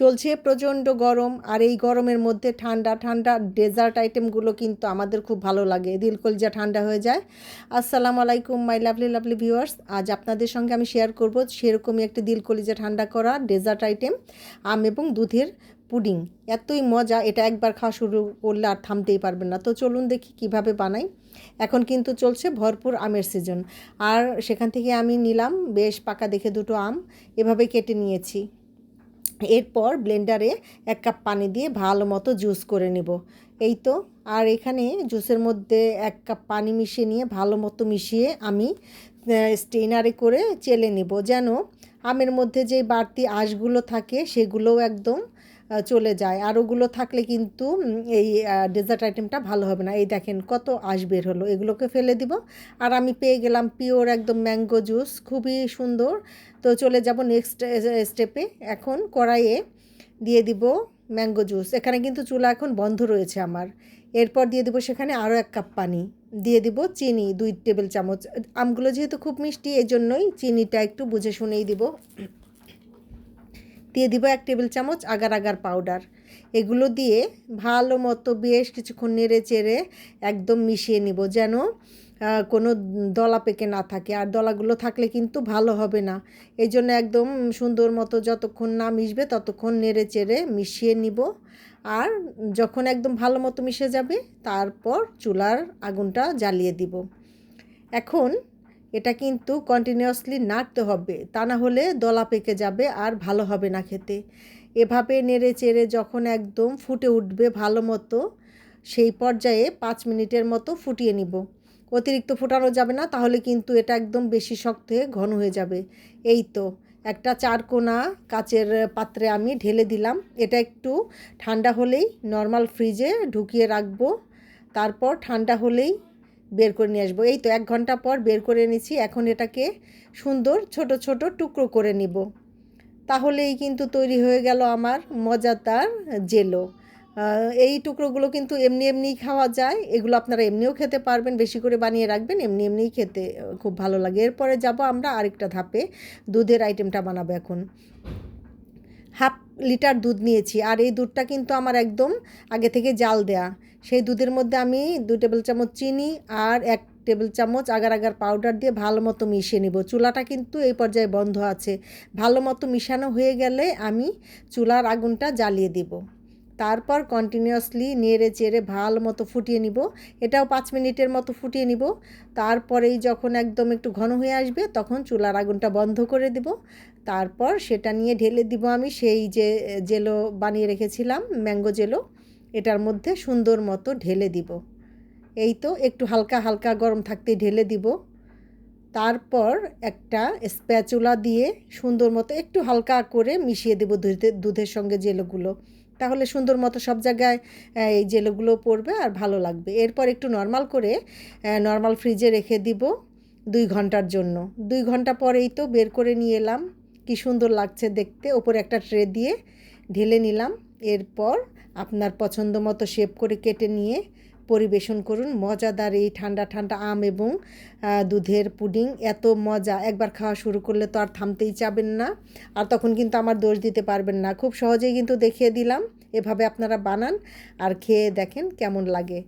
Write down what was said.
চলছে প্রচণ্ড গরম, আর এই গরমের মধ্যে ঠান্ডা ঠান্ডা ডেজার্ট আইটেমগুলো কিন্তু আমাদের খুব ভালো লাগে। দিল কলজা ঠান্ডা হয়ে যায়। আসসালামু আলাইকুম, মাই লাভলি লাভলি ভিউয়ার্স। আজ আপনাদের সঙ্গে আমি শেয়ার করব সেরকমই একটি দিল কলিজা ঠান্ডা করা ডেজার্ট আইটেম, আম এবং দুধের পুডিং। এতই মজা, এটা একবার খাওয়া শুরু করলে আর থামতেই পারবেন না। তো চলুন দেখি কীভাবে বানাই। এখন কিন্তু চলছে ভরপুর আমের সিজন আর সেখান থেকে আমি নিলাম বেশ পাকা দেখে দুটো আম, এভাবে কেটে নিয়েছি। এরপর ব্লেন্ডারে এক কাপ পানি দিয়ে ভালো মতো জুস করে নেব। এই তো, আর এখানে জুসের মধ্যে এক কাপ পানি মিশিয়ে নিয়ে ভালো মতো মিশিয়ে আমি স্টেনারে করে চেলে নেব। যেন আমের মধ্যে যে বাড়তি আঁশগুলো থাকে সেগুলোও একদম চলে যায়। আর ওগুলো থাকলে কিন্তু এই ডেজার্ট আইটেমটা ভালো হবে না। এই দেখেন কত আঁশ বের হলো। এগুলোকে ফেলে দিব। আর আমি পেয়ে গেলাম পিওর একদম ম্যাঙ্গো জুস খুবই সুন্দর। তো চলে যাব নেক্সট স্টেপে এখন কড়াইয়ে দিয়ে দিব ম্যাঙ্গো জুস এখানে কিন্তু চুলা এখন বন্ধ রয়েছে আমার। এরপর দিয়ে দিব সেখানে আরও এক কাপ পানি। দিয়ে দিব চিনি, দুই টেবিল চামচ। আমগুলো যেহেতু খুব মিষ্টি এই জন্যই চিনিটা একটু বুঝে শুনেই দিব। দিয়ে দিব এক টেবিল চামচ আগার আগার পাউডার এগুলো দিয়ে ভালো মতো বেশ কিছুক্ষণ নেড়ে চেড়ে একদম মিশিয়ে নিব যেন কোনো দলা পেকে না থাকে। আর দলাগুলো থাকলে কিন্তু ভালো হবে না। এই জন্য একদম সুন্দর মতো যতক্ষণ না মিশবে ততক্ষণ নেড়ে চেড়ে মিশিয়ে নিব। আর যখন একদম ভালো মতো মিশে যাবে, তারপর চুলার আগুনটা জ্বালিয়ে দিব। এখন এটা কিন্তু কন্টিনিউয়াসলি নাড়তে হবে। তা না হলে দলা পেকে যাবে আর ভালো হবে না খেতে। এভাবে নেড়ে চেড়ে যখন একদম ফুটে উঠবে ভালো মতো, সেই পর্যায়ে পাঁচ মিনিটের মতো ফুটিয়ে নিব। অতিরিক্ত ফোটানো যাবে না, তাহলে কিন্তু এটা একদম বেশি শক্ত হয়ে ঘন হয়ে যাবে। এই তো, একটা চারকোনা কাচের পাত্রে আমি ঢেলে দিলাম। এটা একটু ঠান্ডা হলেই নর্মাল ফ্রিজে ঢুকিয়ে রাখব। তারপর ঠান্ডা হলেই বের করে নিয়ে আসব। এই তো এক ঘণ্টা পর বের করে নিয়েছি এখন এটাকে সুন্দর ছোট ছোট টুকরো করে নিব। তাহলেই কিন্তু তৈরি হয়ে গেল আমার মজাদার জেলো। এই টুকরোগুলো কিন্তু এমনি এমনিই খাওয়া যায়। এগুলো আপনারা এমনিও খেতে পারবেন, বেশি করে বানিয়ে রাখবেন, এমনি এমনিই খেতে খুব ভালো লাগে। এরপরে যাব আমরা আরেকটা ধাপে। দুধের আইটেমটা বানাবো এখন। হাফ লিটার দুধ নিয়েছি। আর এই দুধটা কিন্তু আমার একদম আগে থেকে জাল দেয়া। সেই দুধের মধ্যে আমি দু টেবিল চামচ চিনি আর এক টেবিল চামচ আগার আগার পাউডার দিয়ে ভালো মতো মিশিয়ে নিব। চুলাটা কিন্তু এই পর্যায়ে বন্ধ আছে। ভালো মতো মিশানো হয়ে গেলে আমি চুলার আগুনটা জ্বালিয়ে দিব। তারপর কন্টিনিউয়াসলি নেড়ে চেড়ে ভালো মতো ফুটিয়ে নিব। এটাও পাঁচ মিনিটের মতো ফুটিয়ে নিব। তারপরেই যখন একদম একটু ঘন হয়ে আসবে, তখন চুলার আগুনটা বন্ধ করে দিব। তারপর সেটা নিয়ে ঢেলে দিব আমি সেই যে, জেলো বানিয়ে রেখেছিলাম, ম্যাঙ্গো জেলো, এটার মধ্যে সুন্দর মতো ঢেলে দিব। এই তো একটু হালকা হালকা গরম থাকতে ঢেলে দিব। তারপর একটা স্প্যাচুলা দিয়ে সুন্দর মতো একটু হালকা করে মিশিয়ে দেবো দুধের সঙ্গে জেলোগুলো। তাহলে সুন্দর মতো সব জায়গায় এই জেলোগুলো পড়বে আর ভালো লাগবে। এরপর একটু নর্মাল করে নর্মাল ফ্রিজে রেখে দিব দুই ঘণ্টার জন্য। দুই ঘণ্টা পরেই তো বের করে নিয়ে এলাম। কি সুন্দর লাগছে দেখতে। ওপরে একটা ট্রে দিয়ে ঢেলে নিলাম। এরপর আপনার পছন্দ মতো শেপ করে কেটে নিয়ে পরিবেশন করুন। মজাদার এই ঠান্ডা ঠান্ডা আম এবং দুধের পুডিং। এত মজা। একবার খাওয়া শুরু করলে তো আর থামতেই চাবেন না। আর তখন কিন্তু আমার দোষ দিতে পারবেন না। খুব সহজেই কিন্তু দেখিয়ে দিলাম। এভাবে আপনারা বানান। আর খেয়ে দেখেন কেমন লাগে।